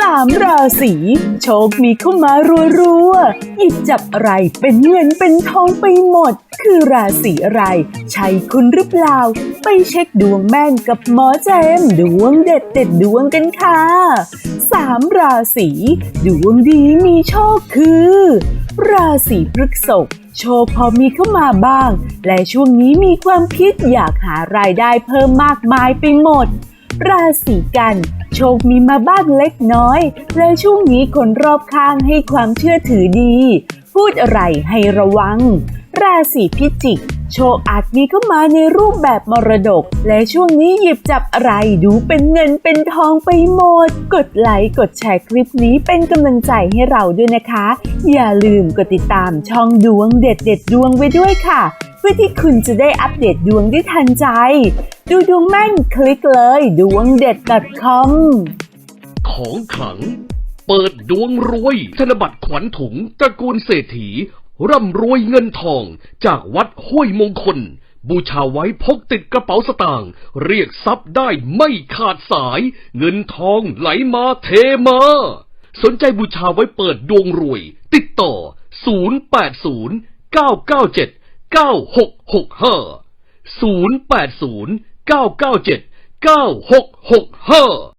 สามราศีโชคมีเข้ามารัวๆหยิบจับอะไรเป็นเงินเป็นทองไปหมด คือราศีอะไร ใช่คุณหรือเปล่า ไปเช็คดวงแม่นกับหมอแจมดวงเด็ดเด็ดดวงกันค่ะสามราศีดวงดีมีโชคคือ ราศีพฤษภโชคพอมีเข้ามาบ้าง และช่วงนี้มีความคิดอยากหารายได้เพิ่มมากมายไปหมด ราศีกัน โชคมีมาบ้างเล็กน้อย และช่วงนี้คนรอบข้างให้ความเชื่อถือดี พูดอะไรให้ระวัง ราศีพิจิก โชคอาจมีเข้ามาในรูปแบบมรดก และช่วงนี้หยิบจับอะไรดูเป็นเงินเป็นทองไปหมด กดไลค์กดแชร์คลิปนี้เป็นกำลังใจให้เราด้วยนะคะ อย่าลืมกดติดตามช่องดวงเด็ดเด็ดดวงไว้ด้วยค่ะ เพื่อที่คุณจะได้อัปเดตดวงได้ทันใจ ดูดวงแม่นคลิกเลยดวงเด็ด .com ของขลัง เปิดดวงรวย ธนบัตรขวัญถุงตระกูลเศรษฐี ร่ำรวยเงินทอง จากวัดห้วยมงคล บูชาไว้พกติดกระเป๋าสตางค์เรียกทรัพย์ได้ไม่ขาดสาย เงินทองไหลมาเทมา สนใจบูชาไว้เปิดดวงรวย ติดต่อ 080 997 9665 080 997 9665